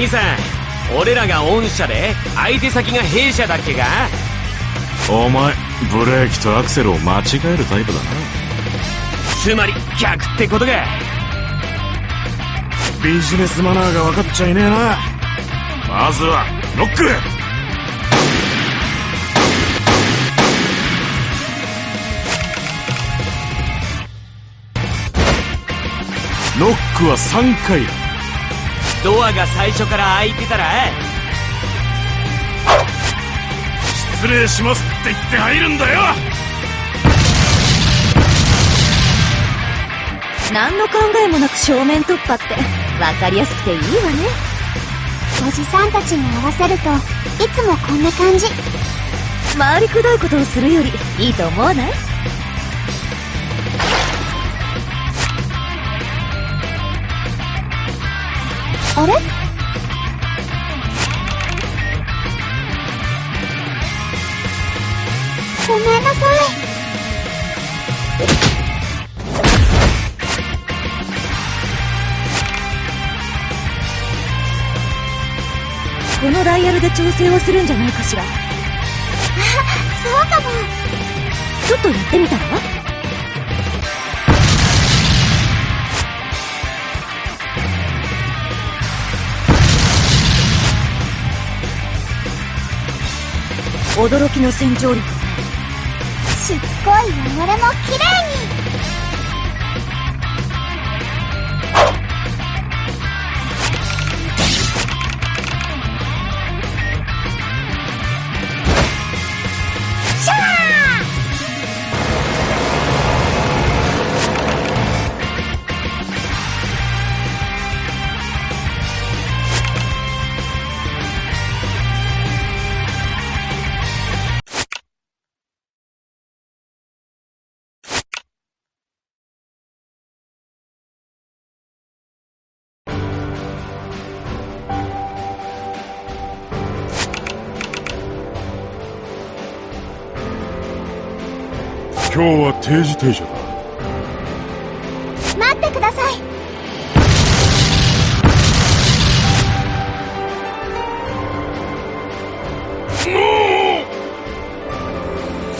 兄さん俺らが御社で相手先が弊社だっけか？お前ブレーキとアクセルを間違えるタイプだな。つまり逆ってことか。ビジネスマナーが分かっちゃいねえな。まずはノック!ノックは3回だドアが最初から開いてたら失礼しますって言って入るんだよ。何の考えもなく正面突破って分かりやすくていいわね。おじさんたちに合わせるといつもこんな感じ。回りくどいことをするよりいいと思わない？あれ？ごめんなさい。このダイヤルで調整をするんじゃないかしら。そうかも。ちょっとやってみたら？驚きの洗浄力すっごい汚れもきれいに。今日は定時停車だ。待ってください。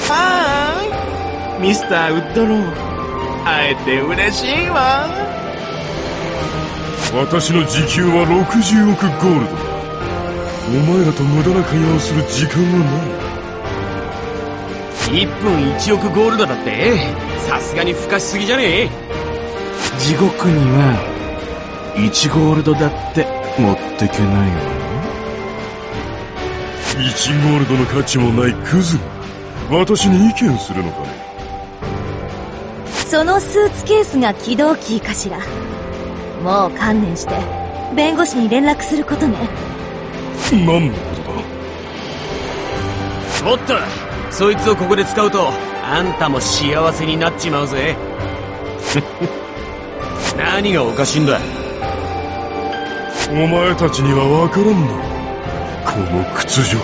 はーいミスターウッドロー。会えて嬉しいわ。私の時給は60億ゴールドだ。お前らと無駄な会話をする時間はない1分1億ゴールドだって。さすがにふかしすぎじゃねえ。地獄には1ゴールドだって持ってけないわ1ゴールドの価値もないクズが私に意見するのかね？そのスーツケースが起動キーかしら？もう観念して弁護士に連絡することね。何のことだ？おっとそいつをここで使うとあんたも幸せになっちまうぜ。何がおかしいんだ？お前たちには分からんの。この屈辱。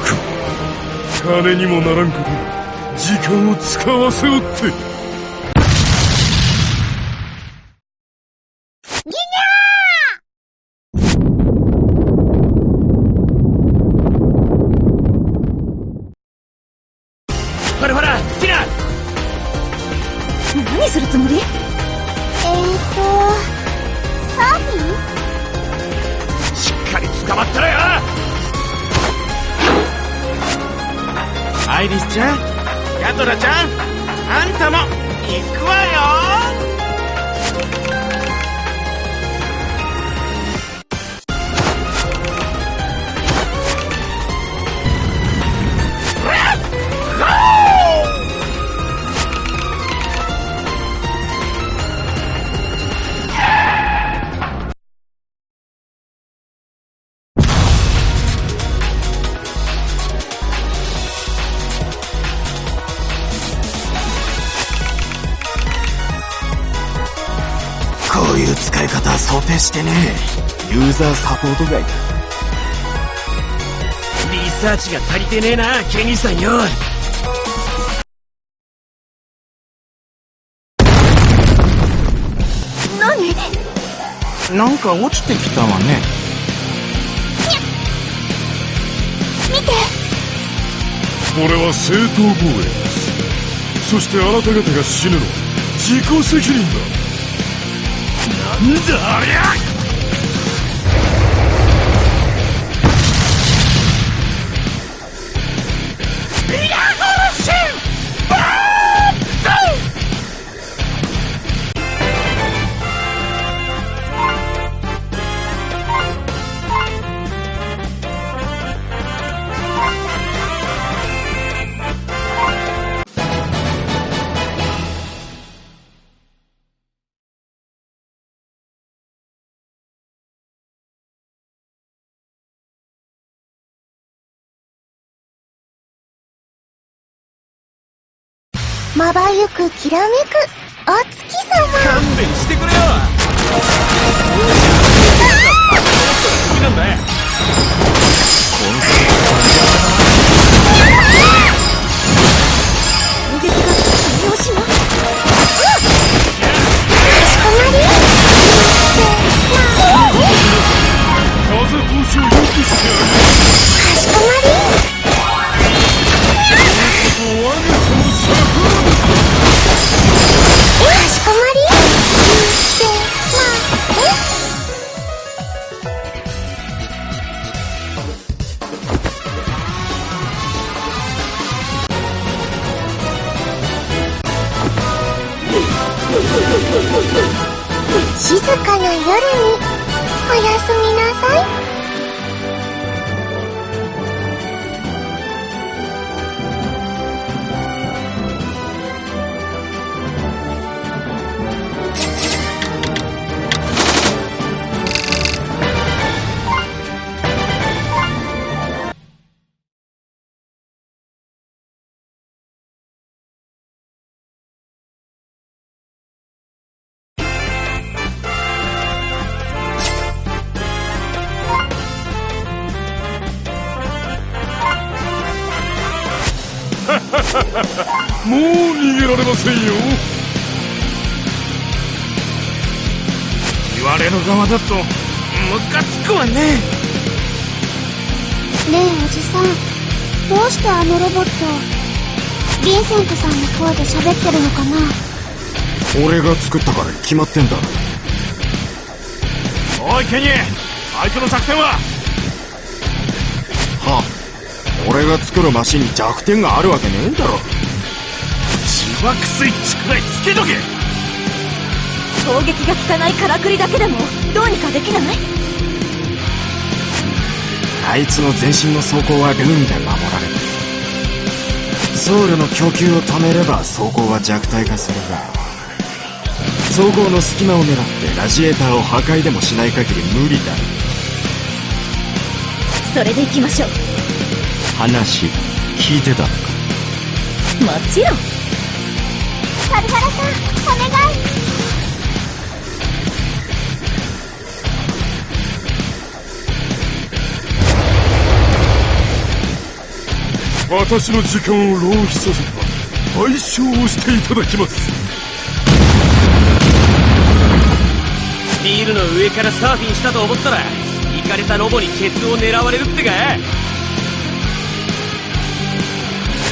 金にもならんこと。に時間を使わせおって。アイリスちゃんヤトラちゃんあんたも行くわよ。してね。ユーザーサポート外だ。リサーチが足りてねえなケニーさんよ。なんか落ちてきたわね。見て。これは正当防衛です。そしてあなた方が死ぬのは自己責任だ。なんだありゃまばゆくきらめくお月様。勘弁してくれよよ言われる側だとムカつくわね。ねえおじさん。どうしてあのロボットヴィンセントさんの声で喋ってるのかな？俺が作ったから決まってんだ。おいケニー。あいつの作戦は？は俺が作るマシンに弱点があるわけねえんだろ自爆スイッチくらいつけとけ。攻撃が効かないからくりだけでもどうにかできない？あいつの全身の装甲はルーンで守られてる。ソウルの供給を止めれば装甲は弱体化するが装甲の隙間を狙ってラジエーターを破壊でもしない限り無理だ。それで行きましょう。話聞いてたのか？もちろんサルハラさんお願い私の時間を浪費させた賠償をしていただきます。ビールの上からサーフィンしたと思ったらイかれたロボにケツを狙われるってか？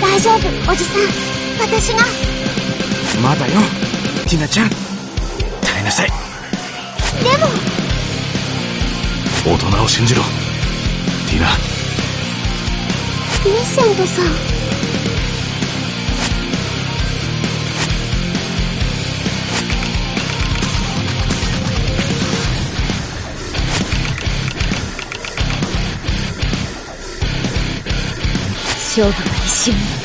大丈夫おじさん。私がまだよ。ティナちゃん。耐えなさい。でも。大人を信じろ。ティナ。ヴィンセントさん。勝負は一瞬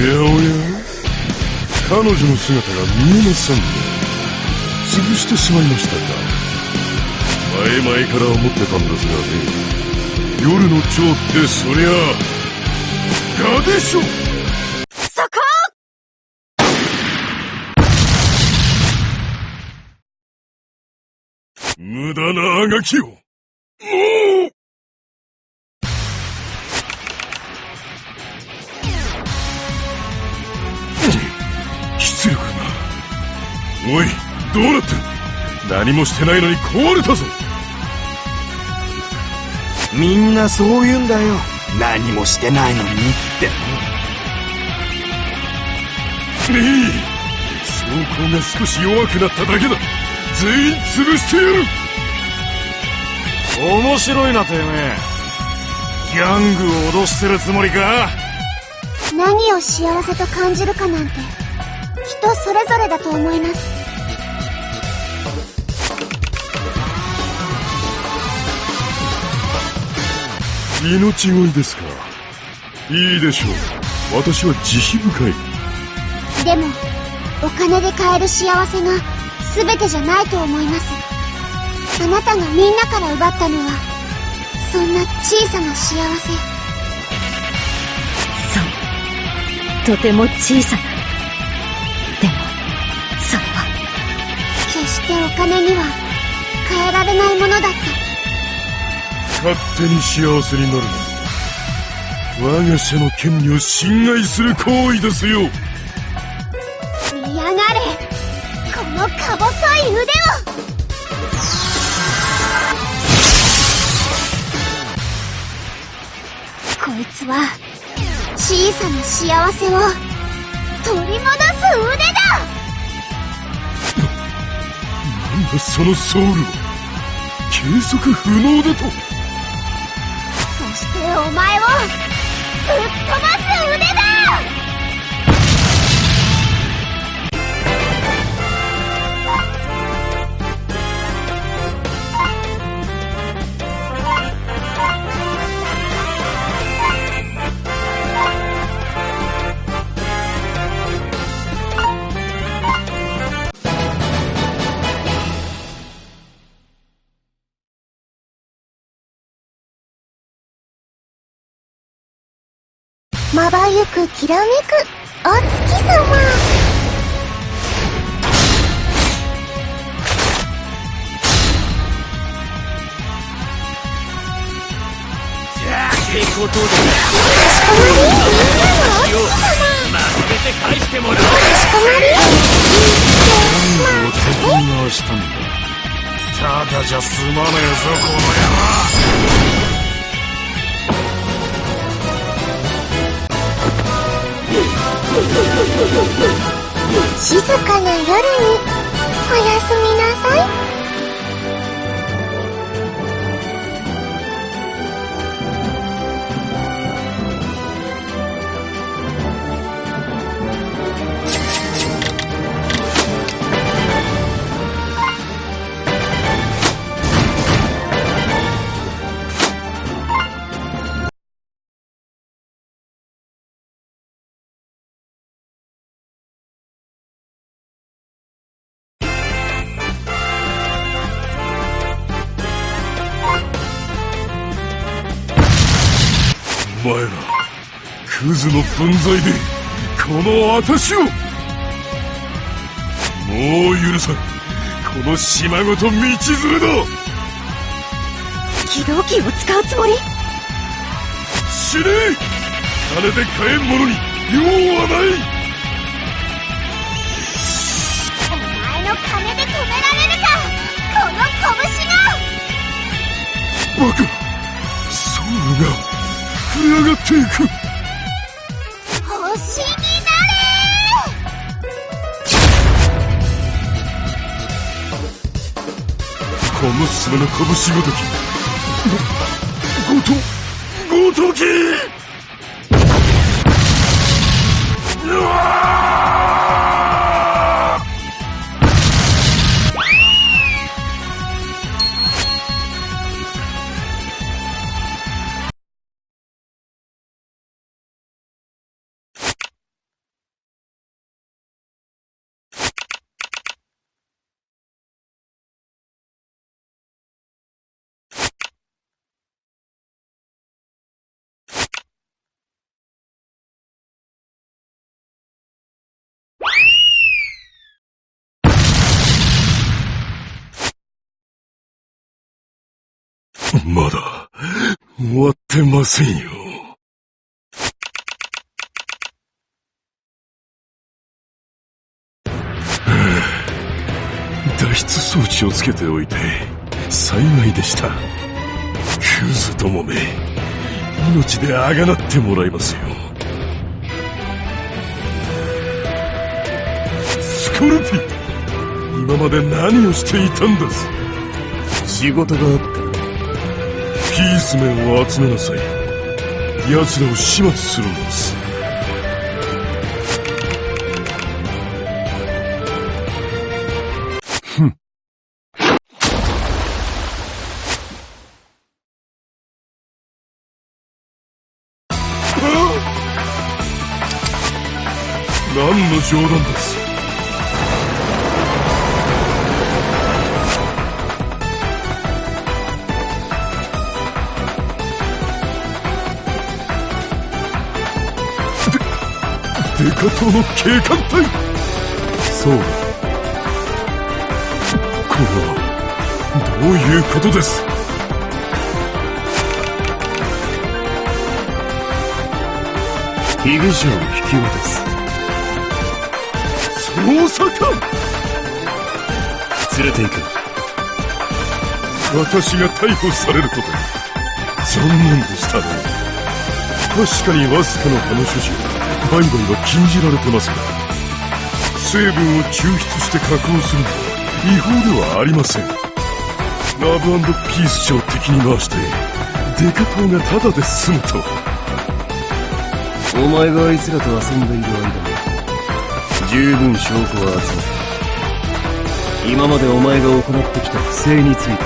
やおや。彼女の姿が見えませんね。潰してしまいましたか。前々から思ってたんですがね夜の蝶ってそりゃガでしょそこ。無駄なあがきを。もう。おいどうなってる？何もしてないのに壊れたぞ。みんなそう言うんだよ。何もしてないのにって。ねえ装甲が少し弱くなっただけだ。全員潰してやる。面白いなてめえ。ギャングを脅してるつもりか？何を幸せと感じるかなんて人それぞれだと思います。命乞いですか？いいでしょう。私は慈悲深い。でもお金で買える幸せが全てじゃないと思います。あなたがみんなから奪ったのはそんな小さな幸せ。そう。とても小さな。金には変えられないものだった。勝手に幸せになるな。我が社の権利を侵害する行為ですよ。見やがれ。このか細い腕を。こいつは小さな幸せを取り戻す腕だなんだそのソウルは計測不能だと。そしてお前をぶっ飛ばすまばゆくきらめくお月様。じゃあ蛍光灯で気をまとめて返してもらおう。全部を敵に回したんだただじゃ済まねえぞこの山静かな夜におやすみなさい。前らクズの分際でこの私をもう許さん。この島ごと道連れだ。起動機を使うつもり？死ね！金で買えんものに用はない！お前の金で止められるか！この拳が！バカソウルが膨れ上がっていく。星にな小娘の拳ごとき。ごごとごとき！うわまだ終わってませんよ。脱出装置をつけておいて幸いでした。クズどもめ。命であがなってもらいますよ。スコルピ今まで何をしていたんです？仕事があった。ースメンを集めなさい。奴らを始末するんです。ふん。何の冗談です。デカ島の警官隊そうだ。これはどういうことです？被疑者を引き渡す捜査官！連れて行く。私が逮捕されるとで残念でしたね。確かにわずかな葉の所持売買は禁じられてますが成分を抽出して加工するのは違法ではありません。ラブピース社を敵に回してデカ島がタダで済むと。お前があいつらと遊んでいる間に十分証拠は集めた今までお前が行ってきた不正について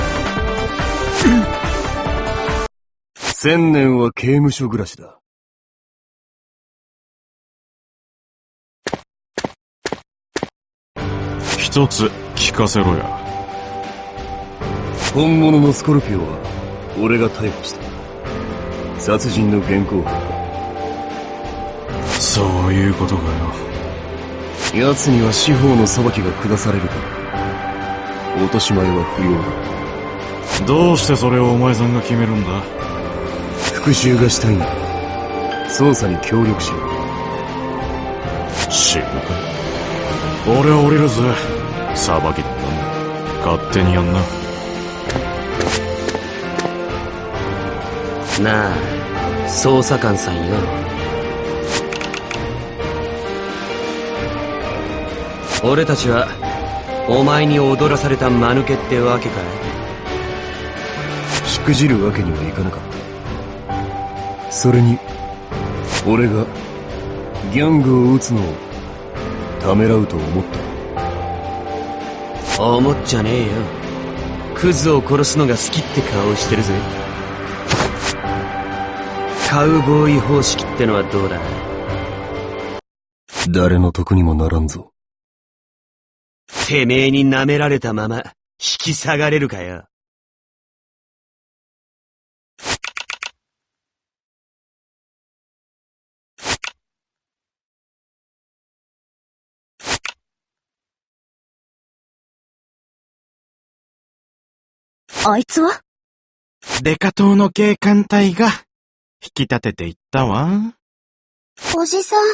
千年は刑務所暮らしだ。一つ聞かせろや。本物のスコルピオは俺が逮捕した。殺人の現行犯だ。そういうことかよ。奴には司法の裁きが下されるか。ら落とし前は不要だ。どうしてそれをお前さんが決めるんだ？復讐がしたいんだ捜査に協力しろ。知るか。俺は降りるぜ。裁きだなんだ。勝手にやんな。なあ、捜査官さんよ。俺たちは、お前に踊らされた間抜けってわけかい？しくじるわけにはいかなかったそれに俺がギャングを撃つのをためらうと思った思っちゃねえよ。クズを殺すのが好きって顔してるぜ。カウボーイ方式ってのはどうだ？誰の得にもならんぞてめえに舐められたまま、引き下がれるかよ。あいつは？デカ島の警官隊が引き立てていったわ。おじさん、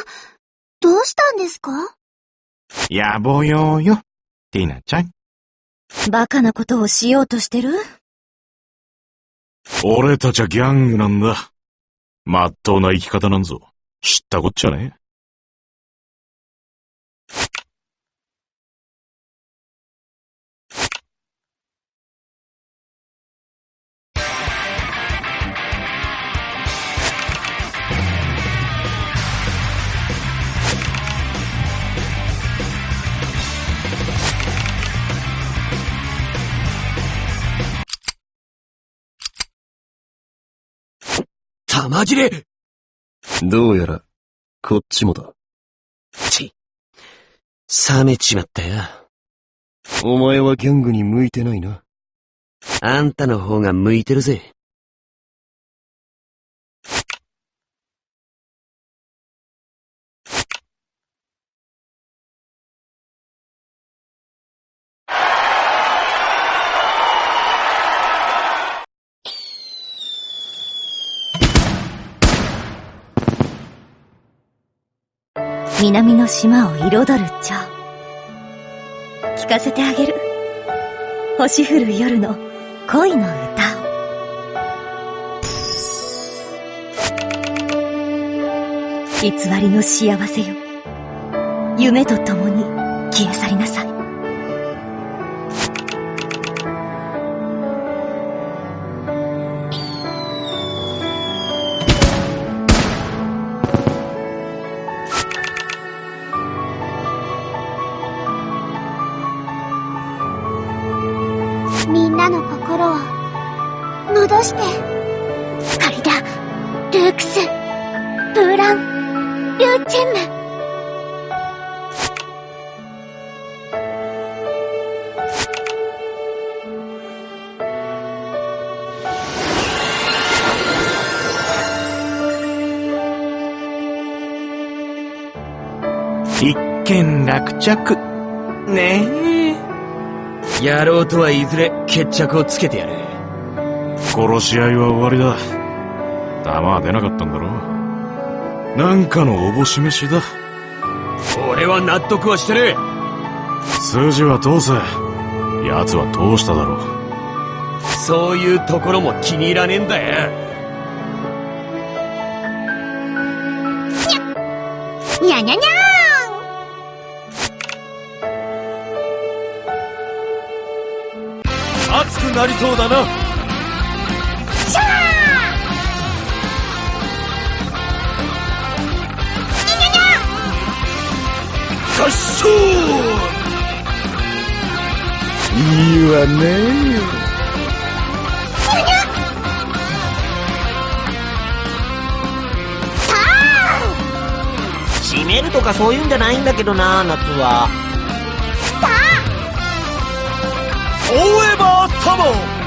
どうしたんですか？野暮用よ、ティナちゃん。バカなことをしようとしてる？俺たちはギャングなんだ。まっとうな生き方なんぞ。知ったこっちゃね。玉切れどうやらこっちもだち、冷めちまったよ。お前はギャングに向いてないなあんたの方が向いてるぜ。南の島を彩る蝶。聞かせてあげる。星降る夜の恋の歌。を偽りの幸せよ。夢と共に消え去りなさい。なの心を戻してカリダルークスブーランリューチェンム一件落着。ねえ。野郎とはいずれ決着をつけてやる。殺し合いは終わりだ。弾は出なかったんだろなんかのおぼし飯だ。俺は納得はしてね筋は通せ。奴は通しただろえ。そういうところも気に入らねえんだよ。にゃにゃにゃくなりそうだな。合唱いいわね締めるとかそういうんじゃないんだけどな夏はフォーエバーサマー